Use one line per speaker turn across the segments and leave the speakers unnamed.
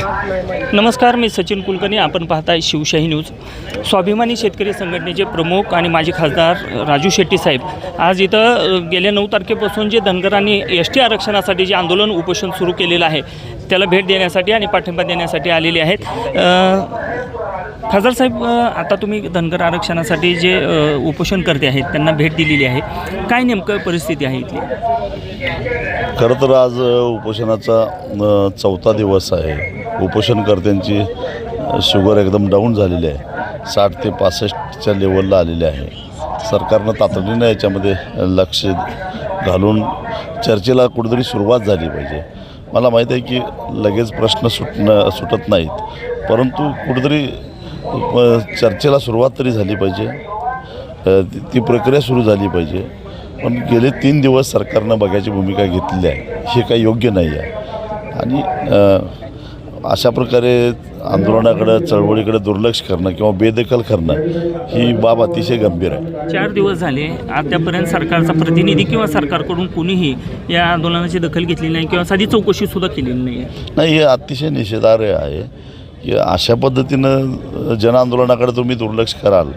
नमस्कार मी सचिन कुलकर्णी. आपण पाहताय शिवशाही न्यूज. स्वाभिमानी शेतकरी संघटनेचे प्रमुख आणि माजी खासदार राजू शेट्टी साहेब आज इथं गेल्या नऊ तारखेपासून जे धनगरांनी एस टी आरक्षणासाठी जे आंदोलन उपोषण सुरू केलेलं आहे त्याला भेट देण्यासाठी आणि पाठिंबा देण्यासाठी आलेले आहेत. खासदार साहेब आता तुम्ही धनगर आरक्षणासाठी जे उपोषण करते आहेत त्यांना भेट दिलेली आहे. काय नेमकं परिस्थिती आहे इथली?
खरं तर आज उपोषणाचा चौथा दिवस आहे. उपोषणकर्त्यांची शुगर एकदम डाऊन झालेली आहे. साठ ते पासष्टच्या लेवलला आलेली आहे. सरकारनं तातडीनं याच्यामध्ये लक्ष घालून चर्चेला कुठेतरी सुरुवात झाली पाहिजे. मला माहीत आहे की लगेच प्रश्न सुटणं सुटत नाहीत. परंतु कुठेतरी चर्चेला सुरुवात तरी झाली पाहिजे. ती- प्रक्रिया सुरू झाली पाहिजे. पण गेले तीन दिवस सरकारनं बघायची भूमिका घेतली आहे. हे काही योग्य नाही आहे. आणि अशा प्रकारे आंदोलनाकडं चळवळीकडे दुर्लक्ष करणं किंवा बेदखल करणं ही बाब अतिशय गंभीर आहे.
चार दिवस झाले. अद्यापर्यंत सरकारचा प्रतिनिधी किंवा सरकारकडून कुणीही या आंदोलनाची दखल घेतली नाही किंवा साधी चौकशी सुद्धा केलेली नाही.
नाही हे अतिशय निषेधार्ह आहे की अशा पद्धतीनं जनआंदोलनाकडे तुम्ही दुर्लक्ष कराल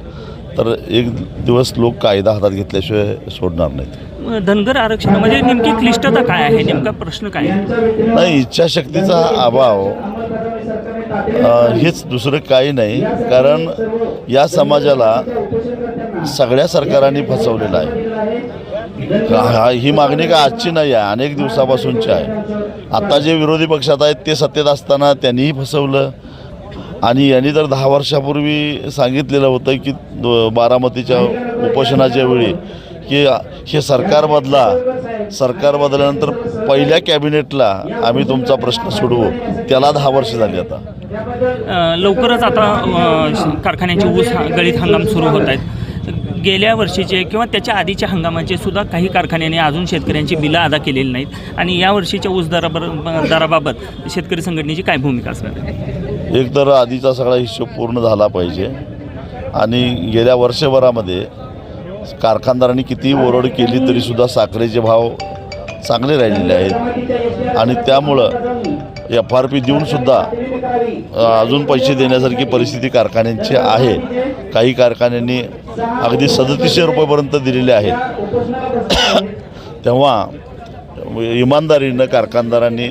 तर एक दिवस लोक कायदा हातात घेतल्याशिवाय सोडणार नाहीत.
धनगर आरक्षणामध्ये म्हणजे नेमकी क्लिष्टता काय आहे? नेमका प्रश्न काय आहे?
नाही इच्छाशक्तीचा अभाव हेच दुसरं काही नाही. कारण या समाजाला सगळ्या सरकारांनी फसवलेलं आहे. ही मागणी का आजची नाही आहे? अनेक दिवसापासूनची आहे. आता जे विरोधी पक्षात आहेत ते सत्तेत असताना त्यांनीही फसवलं. आणि यांनी तर दहा वर्षापूर्वी सांगितलेलं होतं की बारामतीच्या उपोषणाच्या वेळी की हे सरकार बदला. सरकार बदलल्यानंतर पहिल्या कॅबिनेटला आम्ही तुमचा प्रश्न सोडवू. त्याला दहा वर्ष झाली आता.
लवकरच आता कारखान्याचे ऊस गळीत हंगाम सुरू होत आहेत. गेल्या वर्षीचे किंवा त्याच्या आधीच्या हंगामाचे सुद्धा काही कारखान्यांनी अजून शेतकऱ्यांची बिलं अदा केलेली नाहीत. आणि या वर्षीच्या ऊस दराबर दराबाबत शेतकरी संघटनेची काय भूमिका असणार?
एक तर आधीचा सगळा हिशोब पूर्ण झाला पाहिजे. आणि गेल्या वर्षभरामध्ये कारखानदारांनी कितीही ओरड केली तरीसुद्धा साखरेचे भाव चांगले राहिलेले आहेत. आणि त्यामुळं एफ आर पी देऊनसुद्धा अजून पैसे देण्यासारखी परिस्थिती कारखान्यांची आहे. काही कारखान्यांनी अगदी सदतीसशे रुपयेपर्यंत दिलेले आहेत. तेव्हा इमानदारीनं कारखानदारांनी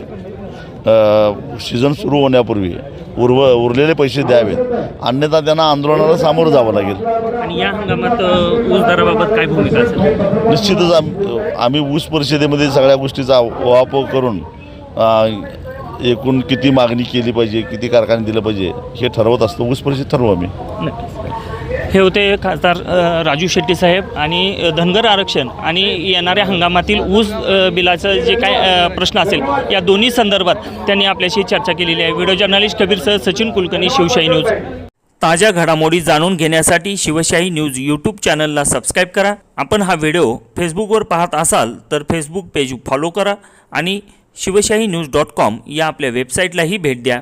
सीझन सुरू होण्यापूर्वी उर्व उरलेले पैसे द्यावेत. अन्यथा त्यांना आंदोलनाला सामोरं जावं लागेल.
आणि या हंगामात अ, ऊस दराबाबत काय भूमिका असेल?
निश्चितच आम आम्ही ऊस परिषदेमध्ये सगळ्या गोष्टीचा उहापोह करून अ, एकूण किती मागणी केली पाहिजे किती कारखाने दिलं पाहिजे हे ठरवत असतो. ऊस परिषद ठरवू आम्ही.
नक्कीच. हे होते खासदार राजू शेट्टी साहेब आणि धनगर आरक्षण आणि येणाऱ्या हंगामातील ऊस बिलाचं जे काय प्रश्न असेल या दोन्ही संदर्भात त्यांनी आपल्याशी चर्चा केलेली आहे. व्हिडिओ जर्नलिस्ट कबीरसह सचिन कुलकर्णी शिवशाही न्यूज. ताज्या घडामोडी जाणून घेण्यासाठी शिवशाही न्यूज यूट्यूब चॅनलला सबस्क्राईब करा. आपण हा व्हिडिओ फेसबुकवर पाहत असाल तर फेसबुक पेज फॉलो करा आणि शिवशाही न्यूज डॉट कॉम या आपल्या वेबसाईटलाही भेट द्या.